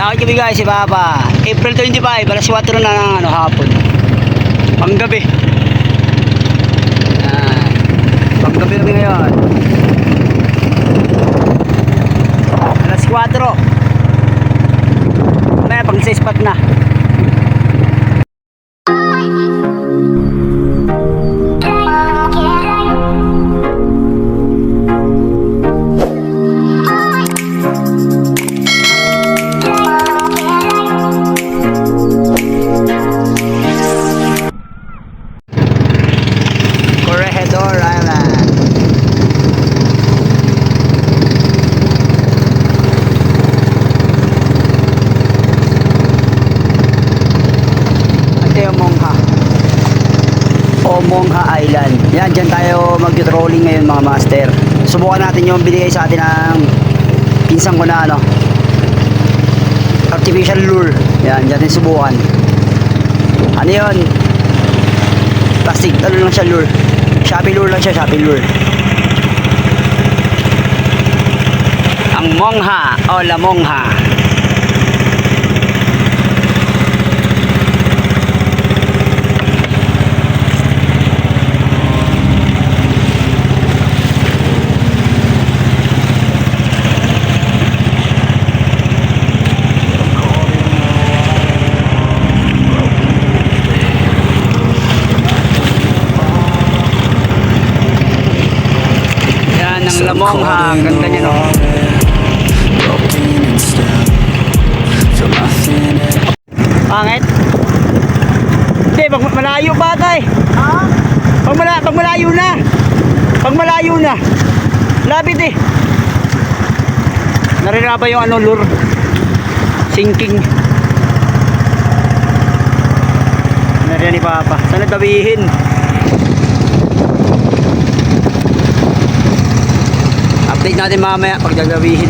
Lakad kami guys si Papa. April 25, alas 4 na ng ano, hapon. Panggabi. Yan. Panggabi kami ngayon. Alas 4. May pang sa spot na. Mongha Island. Yan, dyan tayo mag-trolling ngayon mga master. Subukan natin yung binigay sa atin ng pinsang ko na ano. Artificial lure. Yan, dyan natin subukan. Ano yun? Plastic, ano lang siya lure. Shopee lure lang siya, Shopee lure. Ang Mongha o La Mongha. La Mongha. Ang ganda niya no. Pangit? Hindi, pag malayo ba tay? Ha? Pag, mala, pag malayo na. Pag malayo na. Lapit eh. Narira ba yung ano lure? Sinking. Narira ni Papa. Sana tabihin. Natin mamaya pag gagawihin.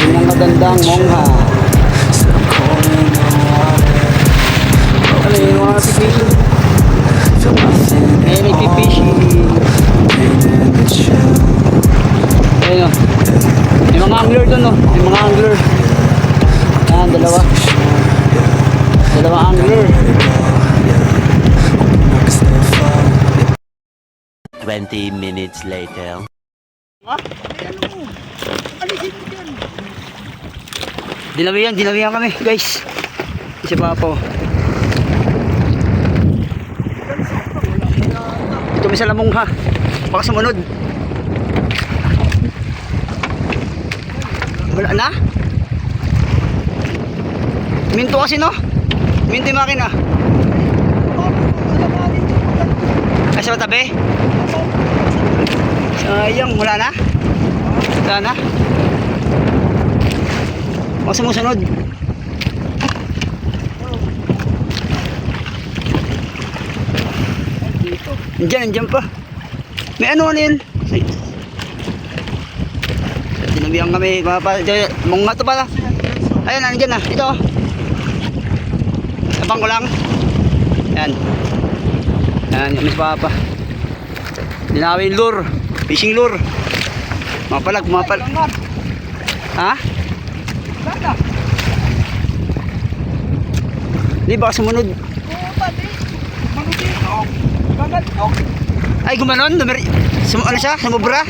Yun ang magandang mongha. Ano yung mga pipishi? Ayun yung pipishi. Ayun o. May mga angler doon o. May mga angler. Ayan, dalawa. Dalawa angler. 20 minutes later. Dinawihan, dinawihan kami guys. Si Papo. Ito may sa lamong ha. Baka sumunod. Wala na? Minto kasi no? Minto yung makina. Ay sa tabi? Sayang, wala na? Wala na? O sumusunod. Diyan, diyan pa. May ano ano yun? Sinabihan kami, mga pa, di- mga to pala. Ayun, nandiyan na. Ito. Sabang ko lang. Yan. Yan, yung mas papa. Dinawi yung lure. Fishing lure. Mapalag, mapalag. Ha? Di baka sumunod. Ay, gumanon? Sum ano siya? Sumubra?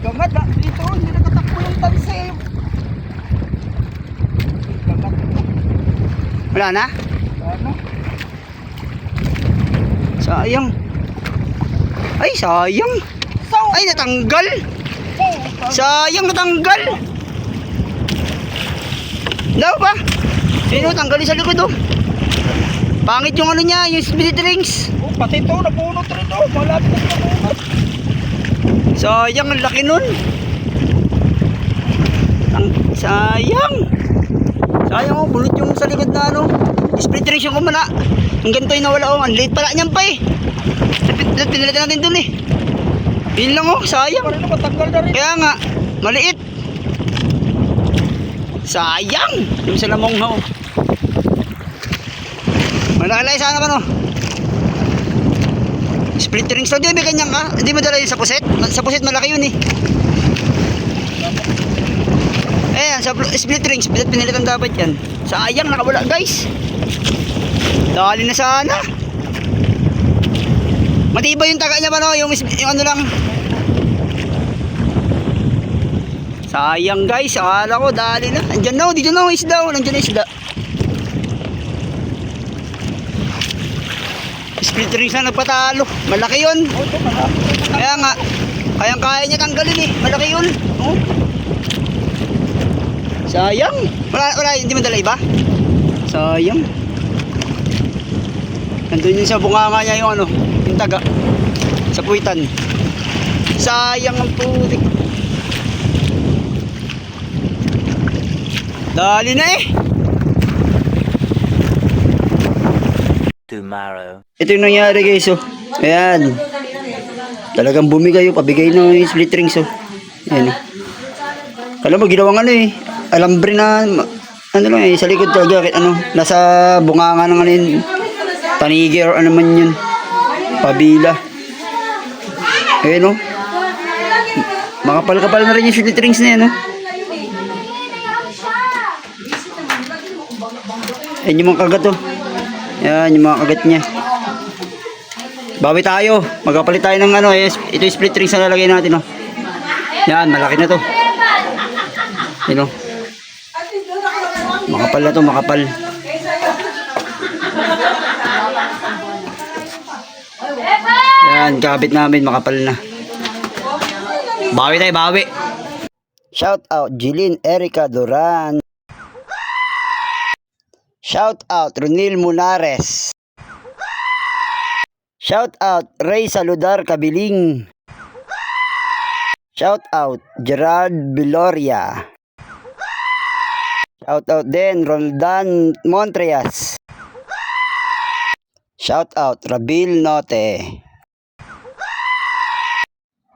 Gamat ba? Dito, hindi nakatakbo yung talise. Gamat. Wala na? Sayang. Ay, sayang. Ay, natanggal. oh, Sayang, natanggal. Daw pa? Sino tanggalin sa likod oh? Pangit yung ano niya, yung spirit rings. oh, pati to, nabunot rin to. Malapit na nabunot. Sayang, ang laki nun. Ang, sayang. Sayang oh, bulot yung sa likod na ano. Split rings yung kumana. Ang ganito yung nawala oh. Ang late pala niyan pa eh. Pin- Pinalitan natin dun eh. Yun lang oh, sayang. Kaya nga, maliit. Sayang. Yung sa lamong ho. Malakalay sana ka no. Split rings lang. Di ba may ganyan ka? Hindi mo dala yun sa puset? Sa puset malaki yun eh. Ayan, sa pl- split rings, pin- pinilitan dapat yan. Sayang, nakawala guys. Dali na sana. Matibay yung taga niya ba no? Yung, yung ano lang. Sayang guys, akala ko dali na. Andyan na, dito na ang isda. oh. Nandiyan na isda. Split rings na nagpatalo. Malaki yun. Oh. Kaya nga, kayang kaya niya tanggalin eh. Malaki yun. Oh. Sayang. Wala, wala, hindi mo dala iba? Sayang. Nandun yun sa bunganga niya yung ano, yung taga. Sa puwitan. Sayang ang putik. Dali na eh. Tomorrow. Ito yung nangyari guys oh. Ayan. Talagang bumigay oh. Pabigay yung split rings oh. Ayan oh. Kala mo ginawang ano eh. Alambre na ano lang eh. Sa likod talaga ano. Nasa bunganga ng ano yun. Panigi ano man yun. Pabila. Ayan oh. Makapal-kapal na rin yung split rings na yan oh. Ayan yung mga kagat oh. Yan, yung mga kagat niya. Bawi tayo. Magkapalit tayo ng ano eh. Ito yung split rings na lalagay natin oh. Yan, malaki na to. Yan oh. Makapal na to, makapal. Yan, kabit namin, makapal na. Bawi tayo, bawi. Shout out, Jilin Erica Duran. Shout out, Ronil Munares. Shout out, Ray Saludar Kabiling. Shout out, Gerard Biloria. Shout out din, Roldan Montreas. Shout out, Rabil Note.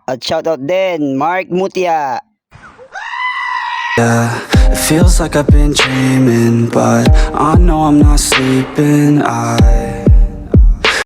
At shout out din, Mark Mutia. Yeah, it feels like I've been dreaming, but I know I'm not sleeping. I